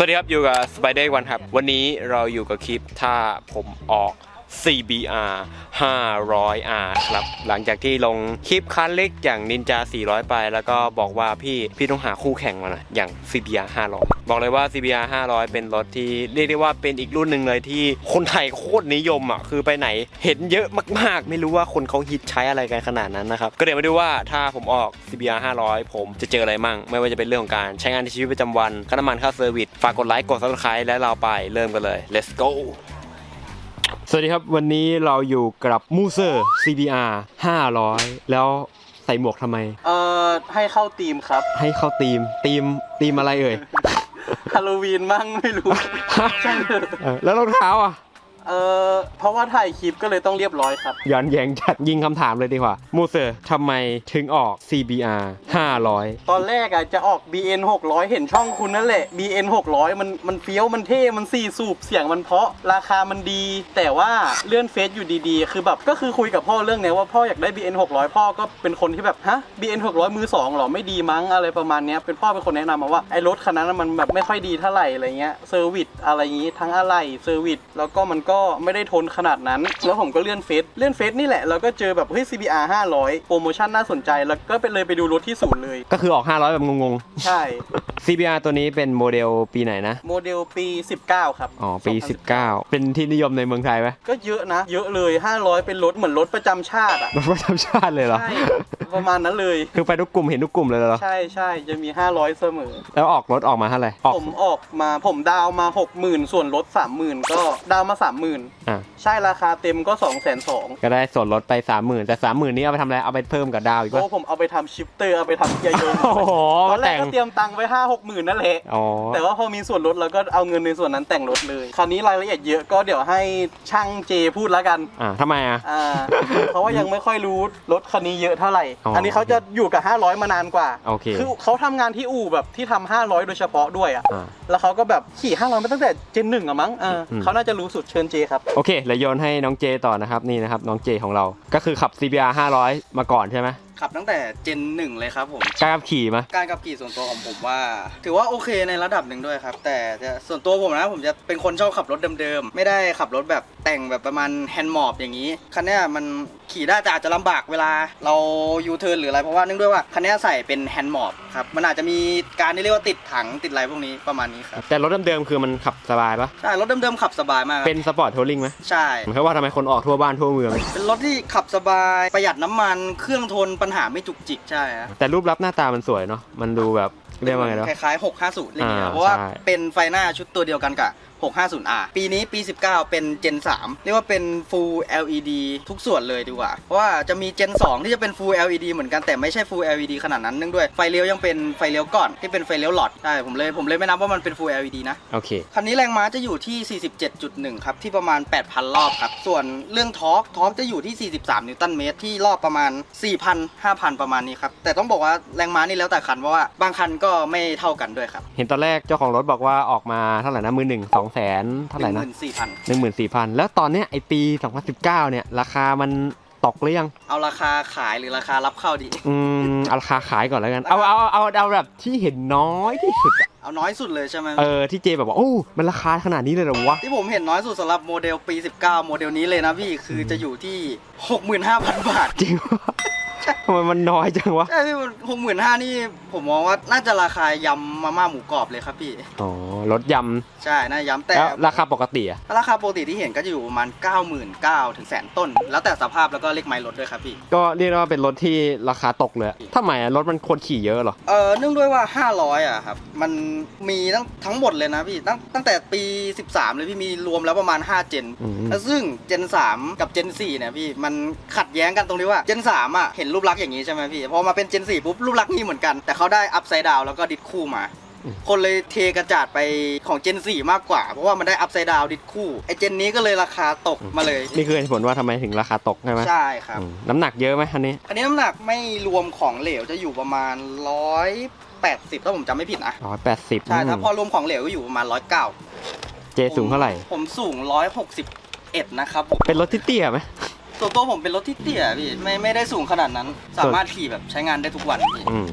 สวัสดีครับ อยู่กับ Spider วันครับ วันนี้เราอยู่กับคลิปถ้าผมออก CBR 500R ครับ หลังจากที่ลงคลิปคันเล็กอย่าง Ninja 400 ไป แล้วก็บอกว่าพี่พี่ต้องหาคู่แข่งมาหน่อยอย่าง CBR 500 บอกเลยว่า CBR 500 เป็นรถที่เรียกได้ว่าเป็นอีกรุ่นหนึ่งเลยที่คนไทยโคตรนิยมอะคือไปไหนเห็นเยอะมากๆ ไม่รู้ว่าคนเขาฮิตใช้อะไรกันขนาดนั้นนะครับ ก็เดี๋ยวมาดูว่าถ้าผมออก CBR 500 ผมจะเจออะไรมั่ง ไม่ว่าจะเป็นเรื่องของการใช้งานในชีวิตประจำวันค่าน้ำมันค่าเซอร์วิสฝากกดไลค์กด subscribe และเราไปเริ่มกันเลย let's go สวัสดีครับ วันนี้เราอยู่กับมูเซอร์ CBR 500 แล้วใส่หมวกทำไม เอ่อ ให้เข้าทีมครับ ให้เข้าทีมทีมทีมอะไรเอ่ย ฮาโลวีนมั่งไม่รู้ใช่เถอะ เออแล้วรองเท้าอะ เอ่อเพราะว่าถ่ายคลิปก็เลยต้องเรียบร้อยครับ ย้อนแย้งจัดยิงคำถามเลยดีกว่า มูเซอร์ทำไมถึงออก CBR 500 ตอนแรกอะจะออก BN 600 เห็นช่องคุณนั่นแหละ BN 600 มันมันเฟี้ยวมันเท่ มันสี่สูบเสียงมันเพราะราคามันดี แต่ว่าเลื่อนเฟซอยู่ดีๆ คือแบบก็คือคุยกับพ่อเรื่องเนี้ยว่าพ่ออยากได้ BN 600 พ่อก็เป็นคนที่แบบฮะ BN 600 มือสองเหรอไม่ดีมั้งอะไรประมาณเนี้ยเป็นพ่อเป็นคนแนะนำมาว่าไอ้รถคันนั้นมันแบบไม่ค่อยดีเท่าไหร่อะไรเงี้ยเซอร์วิสอะไรอย่างงี้ทั้งอะไรเซอร์วิสแล้วก็มันก็ไม่ได้ทนขนาดนั้น แล้วผมก็เลื่อนเฟซเลื่อนเฟซนี่แหละ แล้วก็เจอแบบเฮ้ย CBR 500 โปรโมชั่นน่าสนใจ แล้วก็ไปเลยไปดูรถที่ศูนย์เลย ก็คือออก 500 แบบงงใช่ๆ CBR ตัวนี้เป็นโมเดลปีไหนนะ โมเดลปี 19 ครับอ๋อปี2019 19 เป็นที่นิยมในเมืองไทยไหมก็เยอะนะ เยอะเลย 500 เป็นรถเหมือนรถประจำชาติอะรถประจำชาติเลยเหรอ ใช่ ประมาณนั้นเลย คือไปทุกกลุ่มเห็นทุกกลุ่มเลยเหรอ ใช่ใช่จะมี 500 เสมอ แล้วออกรถออกมาเท่าไหร่ออกผมออกมาผมดาวมา 60,000 ส่วนลด 30,000 ก็ดาวมา 30,000 อะใช่ราคาเต็มก็ 2 2 0 0 0ก็ได้ส่วนลดไป 30,000 แต่ 30,000 นี้เอาไปทำอะไรเอาไปเพิ่มกับดาวอีกโอ้ป่ะผมเอาไปทำชิปเตอร์เอาไปทำเกียร์ยนต์โอ้โหตอนแรกแต่งก็เตรียมตังค์ไว้5 6 0 0 0 0นั่นแหละ อ๋อ แต่ว่าพอมีส่วนลดเราก็เอาเงินในส่วนนั้นแต่งรถเลย คราวนี้รายละเอียดเยอะก็เดี๋ยวให้ช่างเจพูดแล้วกัน อ่าทำไมอะ อ่า เพราะว่ายังไม่ค่อยรู้รถคันนี้เยอะเท่าไหร่ อ๋ออัอันนี้เขาจะอยู่กับ 500 มานานกว่าโอเค คือเขาทำงานที่อู่แบบที่ทำ500 โดยเฉพาะด้วยอะ อ่า แล้วเขาก็แบบขี่500มาตั้งแต่เจนหนึ่งอะมั้งเอออม เขาน่าจะรู้สุดเชิญเจครับ โอเคแล้วโยนให้น้องเจต่อนะครับนี่นะครับน้องเจของเรา ก็คือขับ CBR 500 มาก่อนใช่ไหม ขับตั้งแต่เจนหนึ่งเลยครับผมกล้าขับขี่ไหมการขับขี่ส่วนตัวของผมว่า ถือว่าโอเคในระดับหนึ่งด้วยครับ แต่จะส่วนตัวผมนะผมจะเป็นคนชอบขับรถเดิมๆ ไม่ได้ขับรถแบบแต่งแบบประมาณแฮนด์มอบอย่างนี้ คันเนี้ยมันขี่ได้แต่อาจจะลำบากเวลาเรายูเทิร์นหรืออะไรเพราะว่าเนื่องด้วยว่าคันเนี้ยใส่เป็นแฮนด์มอบครับ มันอาจจะมีการที่เรียกว่าติดถังติดอะไรพวกนี้ประมาณนี้ครับ แต่รถเดิมๆคือมันขับสบายปะใช่รถเดิมๆขับสบายมากครับเป็นสปอร์ตทัวริงไหมใช่เหมือนกับว่าทำไมคนออกทั่วบ้านทั่วเมือง เป็นรถที่ขับสบายประหยัดน้ำมันเครื่องทนปัญหาไม่จุกจิกใช่ฮะแต่รูปลักษณ์หน้าตามันสวยเนาะมันดูแบบเรียกว่าไงเนาะคล้ายๆ650อะไรอย่างเงี้ยอ่าเพราะว่าใช่เป็นไฟหน้าชุดตัวเดียวกันกับ 650R ปีนี้ปี 19 เป็น Gen 3 เรียกว่าเป็น Full LED ทุกส่วนเลยดีกว่า เพราะว่าจะมี Gen 2 ที่จะเป็น Full LED เหมือนกันแต่ไม่ใช่ Full LED ขนาดนั้นเนื่องด้วยไฟเลี้ยวยังเป็นไฟเลี้ยวก่อนที่เป็นไฟเลี้ยวหลอดใช่ผมเลยผมเลยไม่นับว่ามันเป็น Full LED นะ โอเค คันนี้แรงม้าจะอยู่ที่ 47.1 ครับ ที่ประมาณ 8,000 รอบครับ ส่วนเรื่องทอร์กทอร์กจะอยู่ที่ 43 นิวตันเมตรที่รอบประมาณ 4,000 5,000 ประมาณนี้ครับ แต่ต้องบอกว่าแรงม้านี่แล้วแต่คันเพราะว่าบางคันก็ไม่เท่ากันด้วยครับ เห็นตอนแรกเจ้าของรถบอกว่าออกมาเท่าไหร่นะมือหนึ่งสองแสนเท่าไหร่นะ14,000หนึ่งหมื่นสี่พันแล้วตอนเนี้ยไอปี2019เนี่ย ราคามันตกหรือยัง เอาราคาขายหรือราคารับเข้าดี อืมเอาราคาขายก่อนแล้วกัน เอาเอาเอาเอาแบบที่เห็นน้อยที่สุดอะเอาน้อยสุดเลยใช่ไหมเออที่เจแบบว่าโอ้ มันราคาขนาดนี้เลยเหรอวะ ที่ผมเห็นน้อยสุดสำหรับโมเดลปี 19 โมเดลนี้เลยนะพี่ คือจะอยู่ที่ 65,000 บาทจริงวะ ทำไมมันน้อยจังวะ ใช่พี่หกหมื่นห้านี่ผมมองว่าน่าจะราคายำมาม่าหมูกรอบเลยครับพี่ อ๋อรถยใช่น่าย้ำำแต่ แล้วราคาปกติอะราคาปกติที่เห็นก็จะอยู่ประมาณ 9 9 0 0 0ถึงแสนต้น แล้วแต่สภาพแล้วก็เลขไมล์รถด้วยครับพี่ ก็เรียกได้ว่าเป็นรถที่ราคาตกเลยอะทำไมอะรถมันคนขี่เยอะเหรอ เออเนื่องด้วยว่า 500 อะครับ มันมีทั้งทั้งหมดเลยนะพี่ ตั้งตั้งแต่ปี 13 เลยพี่มีรวมแล้วประมาณ 5 เจน อืมแล้วซึ่งเจน 3 กับเจน 4 เนี่ยพี่ มันขัดแย้งกันตรงที่ว่าเจน 3 อะ เห็นรูปลักษณ์อย่างนี้ใช่ไหมพี่ พอมาเป็นเจน4ปุ๊บรูปลักษณ์นี่เหมือนกัน แต่เขาได้อัพไซด์ดาวแล้วก็ดิสคู่มา คนเลยเทกระจาดไปของเจน4มากกว่า เพราะว่ามันได้อัพไซด์ดาวดิสคู่ไอเจนนี้ก็เลยราคาตกมาเลยนี่คือเหตุผลว่าทำไมถึงราคาตกใช่ไหมใช่ครับ อืมน้ำหนักเยอะไหมคันนี้ อันนี้น้ำหนักไม่รวมของเหลวจะอยู่ประมาณ180ถ้าผมจำไม่ผิดนะร้อยแปดสิบใช่ถ้าพอรวมของเหลวก็อยู่ประมาณ109เจสูงเท่าไหร่ ผมสูง161นะครับผมเป็นรถที่เตี้ยไหม ส่วนตัวผมเป็นรถที่เตี้ยพี่ไม่ไม่ได้สูงขนาดนั้น สามารถขี่แบบใช้งานได้ทุกวันพี่ อืม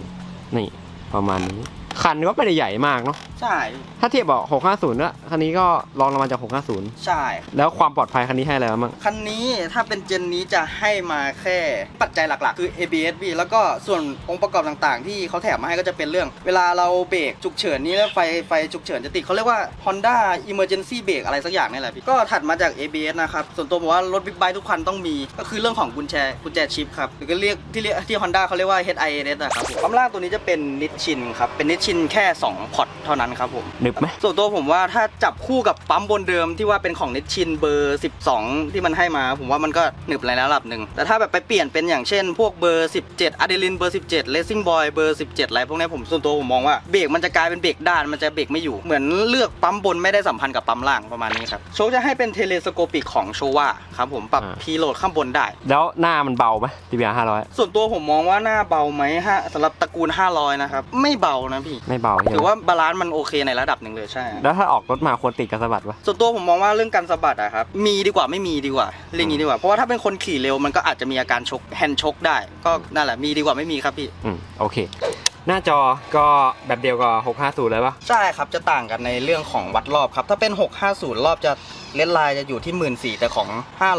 นี่ประมาณนี้ คันก็ไม่ได้ใหญ่มากเนาะใช่ ถ้าเทียบกับ650นะคันนี้ก็รองลงมาจาก650 ใช่ แล้วความปลอดภัยคันนี้ให้อะไรบ้างคันนี้ถ้าเป็นเจนนี้จะให้มาแค่ปัจจัยหลักๆ คือ ABS พี่แล้วก็ส่วนองค์ประกอบต่างๆ ที่เขาแถมมาให้ก็จะเป็นเรื่อง เวลาเราเบรกฉุกเฉินนี่แล้วไฟไฟฉุกเฉินจะติดเขาเรียกว่า Honda Emergency Brake อะไรสักอย่างนี่แหละพี่ก็ถัดมาจาก ABS นะครับส่วนตัวผมว่ารถบิ๊กไบค์ทุกคันต้องมี ก็คือเรื่องของกุญแจกุญแจชิปครับหรือก็เรียกที่เรียกที่ Honda เขาเรียกว่า HIS นะครับผมปั๊มล่างตัวนี้จะเป็นนิชชินครับเป็นนิชชินแค่ 2 พอร์ตเท่านั้นครับผมหนึบไหมส่วนตัวผมว่าถ้าจับคู่กับปั๊มบนเดิมที่ว่าเป็นของนิชชินเบอร์ 12 ที่มันให้มา ผมว่ามันก็หนึบในระดับหนึ่งแต่ถ้าแบบไปเปลี่ยนเป็นอย่างเช่น พวกเบอร์ 17อะดรีลินเบอร์ 17 Racing Boy เบอร์17อะไรพวกนี้ผมส่วนตัวผมมองว่าเบรกมันจะกลายเป็นเบรกด้านมันจะเบรกไม่อยู่เหมือนเลือกปั๊มบนไม่ได้สัมพันธ์กับปั๊มล่างประมาณนี้ครับโชคจะให้เป็นเทเลสโคปิกของโชว่าครับผมปรับพีโหลดข้างบนได้ แล้วหน้ามันเบาไหม TBR 500 ส่วนตัวผมมองว่าหน้าเบาไหมฮะสำหรับตระกูล 500 นะครับ ไม่เบานะพี่ไม่เบาใช่ถือไหมว่าบาลานซ์มันโอเคในระดับหนึ่งเลยใช่ แล้วถ้าออกรถมาควรติดกับสะบัดปะส่วนตัวผมมองว่าเรื่องการสะบัดอะครับมีดีกว่าไม่มีดีกว่าเรื่องนี้ดีกว่าเพราะว่าถ้าเป็นคนขี่เร็วมันก็อาจจะมีอาการชกแฮนด์ชกได้ ก็นั่นแหละมีดีกว่าไม่มีครับพี่ อืมโอเค หน้าจอก็แบบเดียวกับ650เลยปะใช่ครับจะต่างกันในเรื่องของวัดรอบครับ ถ้าเป็น 650 รอบจะ เลนส์ไลน์จะอยู่ที่1 4ื่นแต่ของ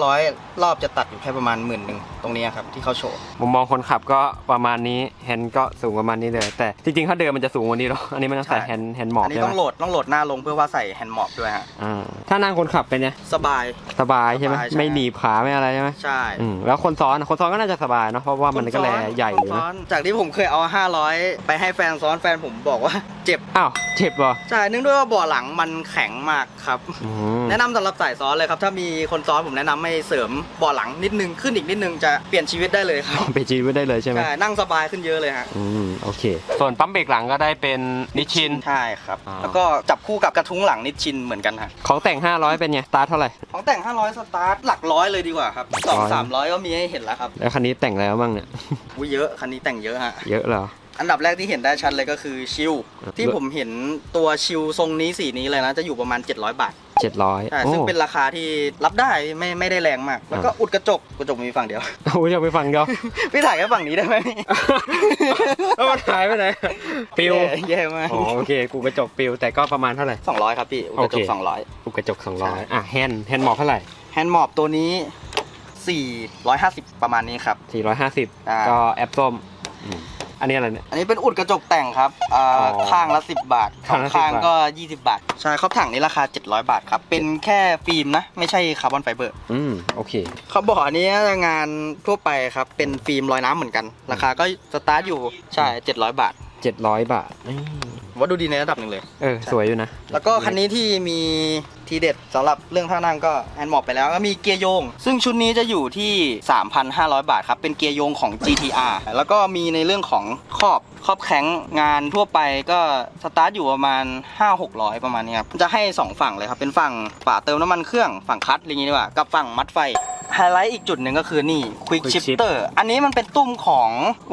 500 รอบจะตัดอยู่แค่ประมาณหมื่นหนึ่งตรงนี้ครับที่เขาโชว์ มุมมองคนขับก็ประมาณนี้แฮนด์ก็สูงประมาณนี้เลย แต่จริงๆ ถ้าเดินมันจะสูงกว่านี้หรออันนี้มันต้องใส่แฮนด์แฮนด์หมอบอันนี้ใช่ไหต้มองโหลดต้องโหลดหน้าลงเพื่อว่าใส่แฮนด์มอบด้วยฮะอ่าถ้านั่งคนขับเป็นไงสบาย สบายใช่ไหมสบายใช่ ไม่หนีบขาไม่อะไรใช่ไหมใช่อืมแล้วคนซ้อนคนซ้อนก็น่าจะสบายเนาะเพราะว่ามันก็แลใหญ่อยู่คนนะซ้อนจากที่ผมเคยเอา 500 ไปให้แฟนซ้อนแฟนผมบอกว่าเจ็บอ้าวเจ็บเหรอใช่เนื่องด้วยว่าเบาะหลังมันแข็งมากครับ อืม แนะนำสำหรับสายซ้อนเลยครับ ถ้ามีคนซ้อนผมแนะนำให้เสริมเบาะหลังนิดนึงขึ้นอีกนิดนึงจะเปลี่ยนชีวิตได้เลยครับ ไปจีนไว้ได้เลยใช่ไหมใช่นั่งสบายขึ้นเยอะเลยฮะ อืมโอเค ส่วนปั๊มเบรกหลังก็ได้เป็นนิชชิน ใช่ครับอ่าแล้วก็จับคู่กับกระทุ้งหลังนิดชินเหมือนกันฮะ ของแต่ง 500 เป็นไงสตาร์ทเท่าไหร่ ของแต่ง 500 สตาร์ทหลักร้อยเลยดีกว่าครับสองร้อยสามร้อยก็มีให้เห็นแล้วครับแล้วคันนี้แต่งแล้วบ้างเนี่ยอุ้ยเยอะคันนี้แต่งเยอะฮะ เยอะเหรอ อันดับแรกที่เห็นได้ชัดเลยก็คือชิลอ่าที่ผมเห็นตัวชิลทรงนี้สีนี้เลยนะ จะอยู่ประมาณ 700 บาท 700ใช่โอ้ซึ่งเป็นราคาที่รับได้ไม่ไม่ได้แรงมาก แล้วก็อุดกระจกกระจกมีฝั่งเดียว โอ้ยจะไปฟังเดียว พี่ถ่ายแค่ฝั่งนี้ได้ไหมแล้วมันหายไปไหนปิวแย่แย่มากอ๋อโอเค กูกระจกปิวแต่ก็ประมาณเท่าไหร่สองร้อยครับพี่อุดกระจโอกเคสองร้อยกูกระจกใช่200อะแฮนด์แฮนด์หมอบเท่าไหร่แฮนด์มอบตัวนี้สี่ร้อยห้าสิบประมาณนี้ครับ450อ่าก็แอปส้ม อืมอันนี้อะไรเนี่ย อันนี้เป็นอุดกระจกแต่งครับอ่าอ๋อข้างละ 10 บาทสข้าองงละ10ข้างบาท ก็ 20 บาท ใช่ครอบถังนี้ราคา 700 บาทครับ เป็นแค่ฟิล์มนะ ไม่ใช่คาร์บอนไฟเบอร์ อืมโอเค เขาบอกอันนี้งานทั่วไปครับ เป็นฟิล์มลอยน้ำเหมือนกัน ราคาก็สตาร์ทอยู่ ใช่ 700 บาท 700 บาทนี่ ผมว่าดูดีในระดับหนึ่งเลย เออ สวยอยู่นะแล้วก็คันนี้ที่มีทีเด็ดสำหรับเรื่องท่านั่งก็แฮนด์มอบไปแล้วก็มีเกียร์โยง ซึ่งชุดนี้จะอยู่ที่ 3,500 บาทครับ เป็นเกียร์โยงของ GTR แล้วก็มีในเรื่องของครอบครอบแข็งงานทั่วไปก็สตาร์ทอยู่ประมาณ 5-600 ประมาณนี้ครับจะให้ 2 ฝั่งเลยครับ เป็นฝั่งฝาเติมน้ำมันเครื่องฝั่งคลัตช์อะไรอย่างงี้ดีกว่ากับฝั่งมัดไฟไฮไลท์อีกจุดหนึ่งก็คือนี่ Quick Quick Shift Shifter อันนี้มันเป็นตุ้มของ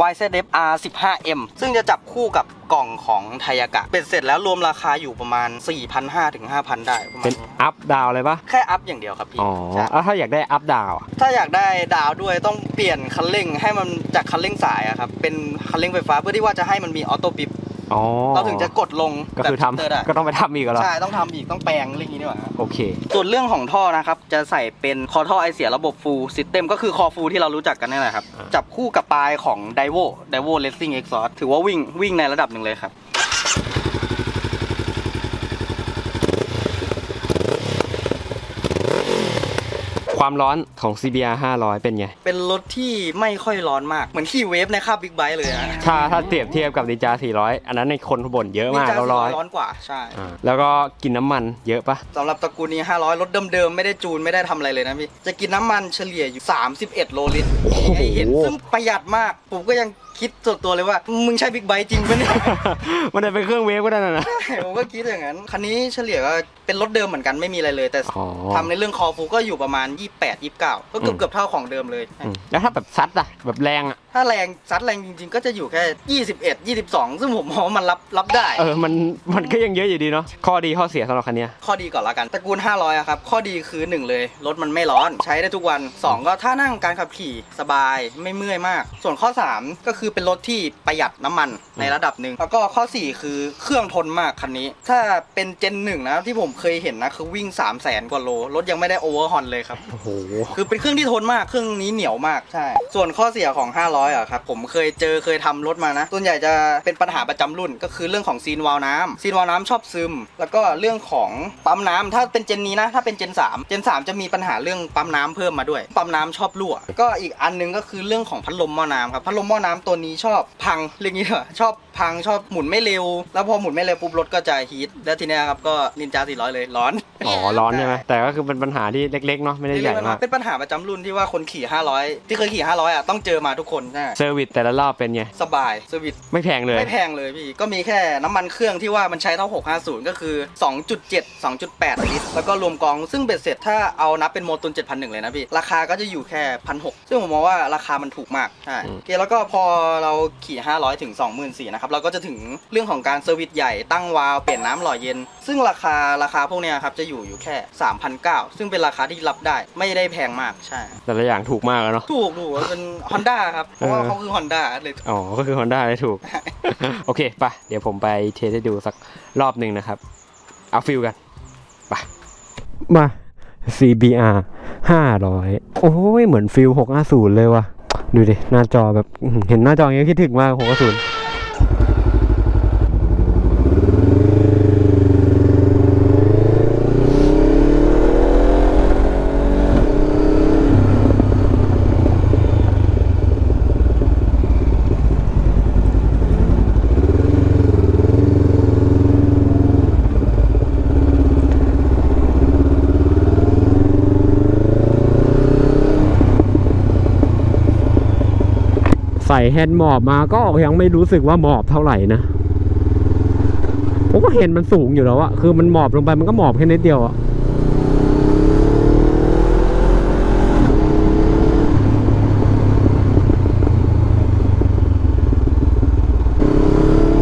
YZF R15M ซึ่งจะจับคู่กับกล่องของไทยากะ เป็นเสร็จแล้วรวมราคาอยู่ประมาณ 4,500ถึง5,000 ได้ประมาเป็ณนนี้อัพดาวเลยปะแค่อัพอย่างเดียวครับพี่อ๋อใช่แล้วถ้าอยากได้อัพดาวอะถ้าอยากได้ดาวด้วยต้องเปลี่ยนคันเร่งให้มันจากคันเร่งสายอะครับเป็นคันเร่งไฟฟ้าเพื่อที่ว่าจะให้มันมีออโต้ปิปอ๋อเราถึงจะกดลงก็คือแบบ shifter ได้ทำก็ต้องไปทำอีกเหรอใช่ต้องทำอีกต้องแปลงเรื่องนี้ดีกว่าโอเค ส่วนเรื่องของท่อนะครับ จะใส่เป็นคอท่อไอเสียระบบฟูลซิสเต็มก็คือคอฟูที่เรารู้จักกันนี่แหละครับ อ่า จับคู่กับปลายของ d i v o d i v o Racing Exhaust ถือว่าวิ่งวิ่งในระดับหนึ่งเลยครับ ความร้อนของ CBR 500 เป็นไง เป็นรถที่ไม่ค่อยร้อนมาก เหมือนขี่เวฟในคาบบิ๊กไบค์เลยอะถ้าถ้าเปรียบเทียบกับนินจา400 อันนั้นในคนบ่นเยอะมากนินจแล้วร้อยร้อนกว่า ใช่อ่าแล้วก็กินน้ำมันเยอะปะสำหรับตระกูลนี้ 500 รถเดิมๆ ไม่ได้จูนไม่ได้ทำอะไรเลยนะพี่ จะกินน้ำมันเฉลี่ยอยู่ 31 โลลิตรโอ้โหให้เห็นซึ่งประหยัดมาก ผมก็ยัง คิดส่วนตัวเลยว่า มึงใช่บิ๊กไบค์จริงปะเนี่ย มันจะเป็นเครื่องเวฟก็ได้นะนะผมก็คิดอย่างนั้น คันนี้เฉลี่ยก็เป็นรถเดิมเหมือนกันไม่มีอะไรเลย แต่อ๋อทำในเรื่องคอฟูก็อยู่ประมาณ 28 29 ก็เกือบอืม เกือบเท่าของเดิมเลย อืมแล้วถ้าแบบซัดอะแบบแรงอะ ถ้าแรงซัดแรงจริง ๆ ก็จะอยู่แค่ 21 22 ซึ่งผมมองว่ามันรับรับได้ เออ มัน มันก็ยังเยอะอยู่ดีเนาะ ข้อดีข้อเสียสำหรับคันเนี้ย ข้อดีก่อนละกันตระกูล 500อะครับ ข้อดีคือ 1 เลย รถมันไม่ร้อน ใช้ได้ทุกวัน 2 ก็ถ้านั่งการขับขี่สบาย ไม่เมื่อยมาก ส่วนข้อ 3 ก็คือเป็นรถที่ประหยัดน้ำมันในระดับหนึ่ง แล้วก็ข้อ 4 คือเครื่องทนมากคันนี้ ถ้าเป็นเจนหนึ่งนะที่ผมเคยเห็นนะคือวิ่ง 3 0 0แสนกว่าโล รถยังไม่ได้โอเวอร์ฮอนเลยครับ โอ้โห คือเป็นเครื่องที่ทนมาก เครื่องนี้เหนียวมาก ใช่ ส่วนข้อเสียของ 500อะครับผมเคยเจอเคยทำรถมานะส่วนใหญ่จะเป็นปัญหาประจำรุ่น ก็คือเรื่องของซีนวาล์วน้ำซีนวาล์วน้ำชอบซึม แล้วก็เรื่องของปั๊มน้ำถ้าเป็นเจนนี้นะ ถ้าเป็นเจน 3 เจน 3 จะมีปัญหาเรื่องปั๊มน้ำเพิ่มมาด้วย ปั๊มน้ำชอบรั่ว ก็อีกอันหนึงก็คือเรื่องของพัดลมหม้อน้ำครับพัดลมหม้อน้ำตัวนี้ชอบพังเรียกงี้เถอะชอบพังชอบหมุนไม่เร็ว แล้วพอหมุนไม่เร็วปุ๊บรถก็จะฮีทแล้วทีเนี้ยครับก็นินจา400 เลยร้อนอ๋อร้อนใช่ไหมแต่ก็คือเป็นปัญหาที่เล็กๆเนาะไม่ได้ใหญ่มากเป็นปัญหาประจำรุ่นที่ว่าคนขี่ 500 ที่เคยขี่ 500อะต้องเจอมาทุกคนใช่เซอร์วิสแต่ละรอบเป็นไง สบายเซอร์วิสไม่แพงเลย ไม่แพงเลยพี่ ก็มีแค่น้ำมันเครื่องที่ว่ามันใช้เท่า 650 ก็คือ 2.7 2.8 ลิตร แล้วก็รวมกองซึ่งเบ็ดเสร็จถ้าเอานับเป็นโมตุน7,100เลยนะพี่ ราคาก็จะอยู่แค่ 1,600 ซึ่งผมมองว่าราคามันถูกมาก ใช่อืมโอเคแล้วก็พอเราขี่ 500 ถึง 24,000นะครับ เราก็จะถึงเรื่องของการเซอร์วิสใหญ่ตั้งวาล์วเปลี่ยนน้ำหล่อเย็น ซึ่งราคาราคาพวกเนี้ยครับจะอยู่อยู่แค่3,900ซึ่งเป็นราคาที่รับได้ไม่ได้แพงมากใช่ แต่ละอย่างถูกมากอะเนาะ ถูกถูกเป็น Honda ครับเพราะว่าเออเขาคือ Honda เลยอ๋อ ก็คือ Honda ได้ถูก โอเคไปะเดี๋ยวผมไปเทสให้ดูสักรอบหนึ่งนะครับ เอาฟิลกันไปมา CBR 500 โอ้ย เหมือนฟิล650 เลยว่ะ ดูดิ หน้าจอแบบอื้อหือเห็นหน้าจออย่างนี้คิดถึงมาก650 ส่แฮนด์หมอบมาก็ยังไม่รู้สึกว่าหมอบเท่าไหร่นะผมก็เห็นมันสูงอยู่แล้วอะคือมันหมอบลงไปมันก็หมอบแค่นิดเดียวอะ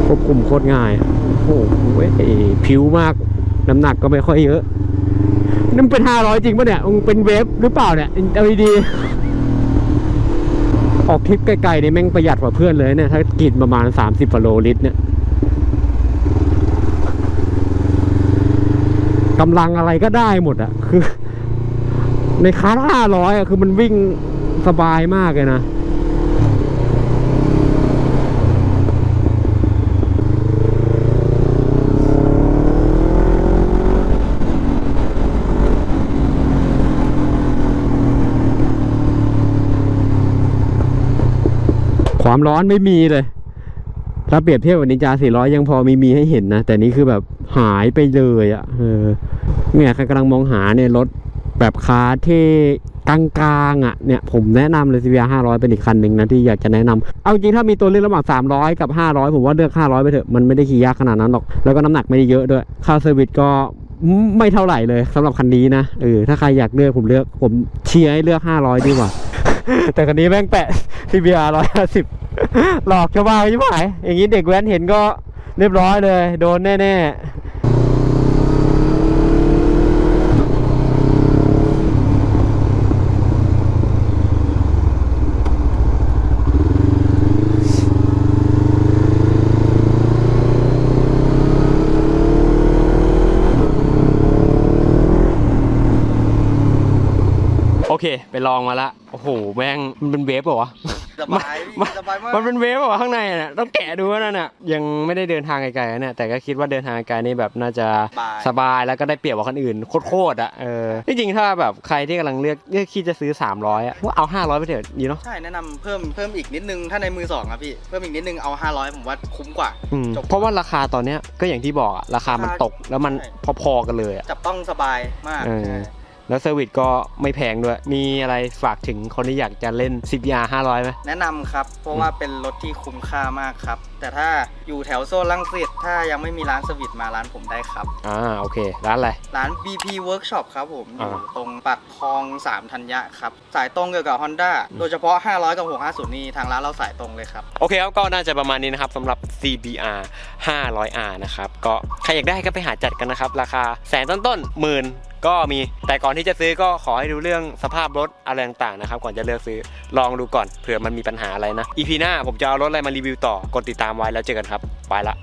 ควบคุมโคตรง่าย โอ้โหเว้ยผิวมาก น้ำหนักก็ไม่ค่อยเยอะนี่มันเป็นห้าร้อยจริงปะเนี่ยมึงเป็นเวฟหรือเปล่าเนี่ยเออกทริปไกลๆนี่แม่งประหยัดกว่าเพื่อนเลยเนี่ย ถ้ากินประมาณ 30กิโลลิตรเนี่ยกำลังอะไรก็ได้หมดอะคือ ในคาร์ห้าร้อยอะคือมันวิ่งสบายมากเลยนะ ความร้อนไม่มีเลยถ้าเปรียบเทียบกับนินจา 400 ยังพอมีมีให้เห็นนะ แต่นี่คือแบบหายไปเลยอะ่ะเออเนี่ยใครกำลังมองหาเนี่ยรถแบบคาร์เท่กลางๆอะเนี่ยผมแนะนำเลย CBR 500 เป็นอีกคันหนึ่งนะที่อยากจะแนะนำเอาจริงถ้ามีตัวเลือกระหว่าง 300 กับ 500 ผมว่าเลือก 500 ไปเถอะ มันไม่ได้ขี่ยากขนาดนั้นหรอก แล้วก็น้ำหนักไม่ได้เยอะด้วย ค่าเซอร์วิสก็ไม่เท่าไหร่เลยสำหรับคันนี้นะเออถ้าใครอยากเลือกผมเลือกผมเชียร์ให้เลือก 500 ดีกว่า แต่คันนี้แม่งแปะ CBR 150หลอกชาวบ้านใช่ไหมอย่างนี้เด็กแว้นเห็นก็เรียบร้อยเลย โดนแน่ๆ ไปลองมาละ โอ้โห แม่งมันเป็นเวฟเปล่าวะ สบายพี่มันสบายมากมันเป็นเวฟเปล่าวะข้างในน่ะต้องแกะดูว่านั่นน่ะ ยังไม่ได้เดินทางไกลๆนะเนี่ยแต่ก็คิดว่าเดินทางไกลนี่แบบน่าจะสบายสบายแล้วก็ได้เปรียบกว่าคนอื่นโคตรๆอะเออที่จริงถ้าแบบใครที่กำลังเลือกเลือกคิดจะซื้อ 300อะว่าเอา 500 ไปเถอะดีเนาะ ใช่แนะนำเพิ่มเพิ่มอีกนิดนึงถ้าในมือสองครับพี่เพิ่มอีกนิดนึงเอา 500 ผมว่าคุ้มกว่าอืมจบ เพราะว่าราคาตอนเนี้ยก็อย่างที่บอกอะราคามันตกแล้วมันใช่พอๆกันเลยอะ จับต้องสบายมากเออ ใช่ แล้วเซอร์วิสก็ไม่แพงด้วย มีอะไรฝากถึงคนที่อยากจะเล่น CBR 500ไหมแนะนำครับ เพราะว่าเป็นรถที่คุ้มค่ามากครับ แต่ถ้าอยู่แถวโซนลังสิตถ้ายังไม่มีร้านสวิตมาร้านผมได้ครับ อ่าโอเค ร้านอะไร ร้าน BP Workshop ครับผม อยู่อ่า ตรงปักคลอง3ธัญญะครับ สายตรงเกี่ยวกับ Honda โดยเฉพาะ 500 กับ 650 นี่ทางร้านเราสายตรงเลยครับ โอเคครับก็น่าจะประมาณนี้นะครับสำหรับ CBR 500R นะครับ ก็ใครอยากได้ก็ไปหาจัดกันนะครับ ราคาแสนต้นๆหมื่น ก็มีแต่ก่อนที่จะซื้อก็ขอให้ดูเรื่องสภาพรถอะไรต่างๆนะครับก่อนจะเลือกซื้อลองดูก่อนเผื่อมันมีปัญหาอะไรนะอีพีหน้าผมจะเอารถอะไรมารีวิวต่อกดติดตามไว้แล้วเจอกันครับ ไปละ